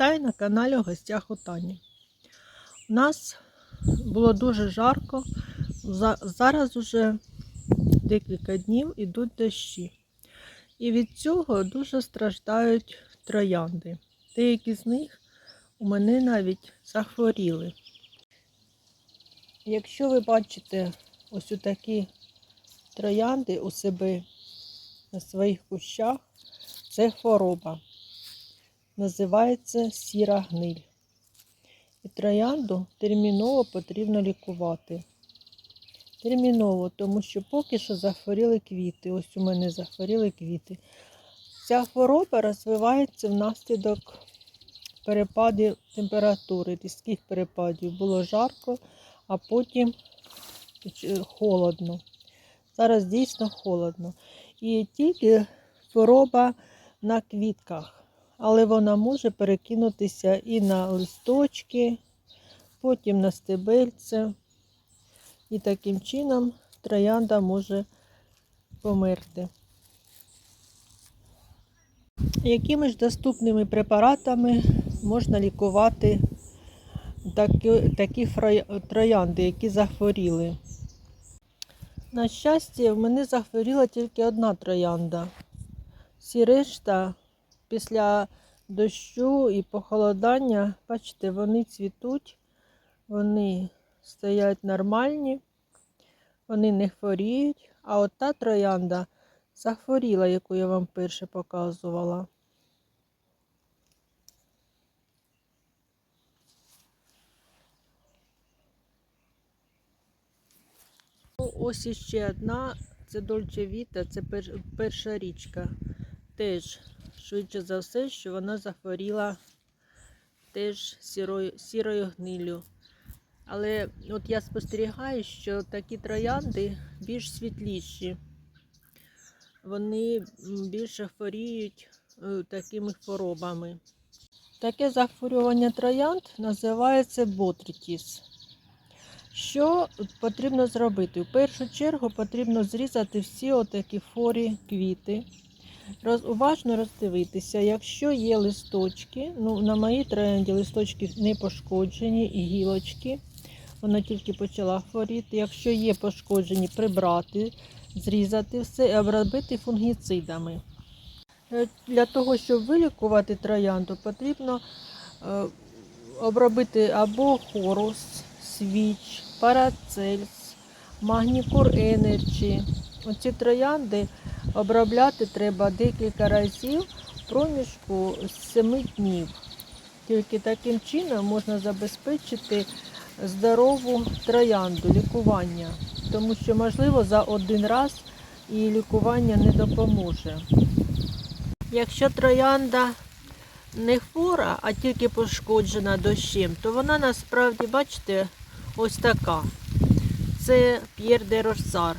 Вітаю на каналі у гостях у Тані. У нас було дуже жарко. Зараз уже декілька днів ідуть дощі. І від цього дуже страждають троянди. Деякі з них у мене навіть захворіли. Якщо ви бачите ось такі троянди у себе на своїх кущах, це хвороба називається сіра гниль. І троянду терміново потрібно лікувати. Терміново, тому що поки що захворіли квіти. Ось у мене захворіли квіти. Ця хвороба розвивається внаслідок перепадів температури, різких перепадів. Було жарко, а потім холодно. Зараз дійсно холодно. І тільки хвороба на квітках але вона може перекинутися і на листочки, потім на стебельце. І таким чином троянда може померти. Якими ж доступними препаратами можна лікувати такі, такі троянди, які захворіли? На щастя, в мене захворіла тільки одна троянда. Всі решта після дощу і похолодання, бачите, вони цвітуть, вони стоять нормальні, вони не хворіють. А от та троянда захворіла, яку я вам перше показувала. Ну, Ось іще одна, це Дольче Віта, це перша річка. Теж швидше за все, що вона захворіла теж сірою, сірою гнилю. Але от я спостерігаю, що такі троянди більш світліші. Вони більше хворіють е, такими хворобами. Таке захворювання троянд називається ботритіс. Що потрібно зробити? В першу чергу потрібно зрізати всі отакі форі квіти. Роз, уважно роздивитися, якщо є листочки, ну на моїй троянді листочки не пошкоджені і гілочки, вона тільки почала хворіти. Якщо є пошкоджені, прибрати, зрізати все і обробити фунгіцидами. Е, Для того, щоб вилікувати троянду, потрібно е, обробити або хорус, свіч, парацельс, магнікур енерджі. Оці троянди обробляти треба декілька разів проміжку з 7 днів. Тільки таким чином можна забезпечити здорову троянду, лікування. Тому що, можливо, за один раз і лікування не допоможе. Якщо троянда не хвора, а тільки пошкоджена дощем, то вона насправді, бачите, ось така. Це П'єр де Росар.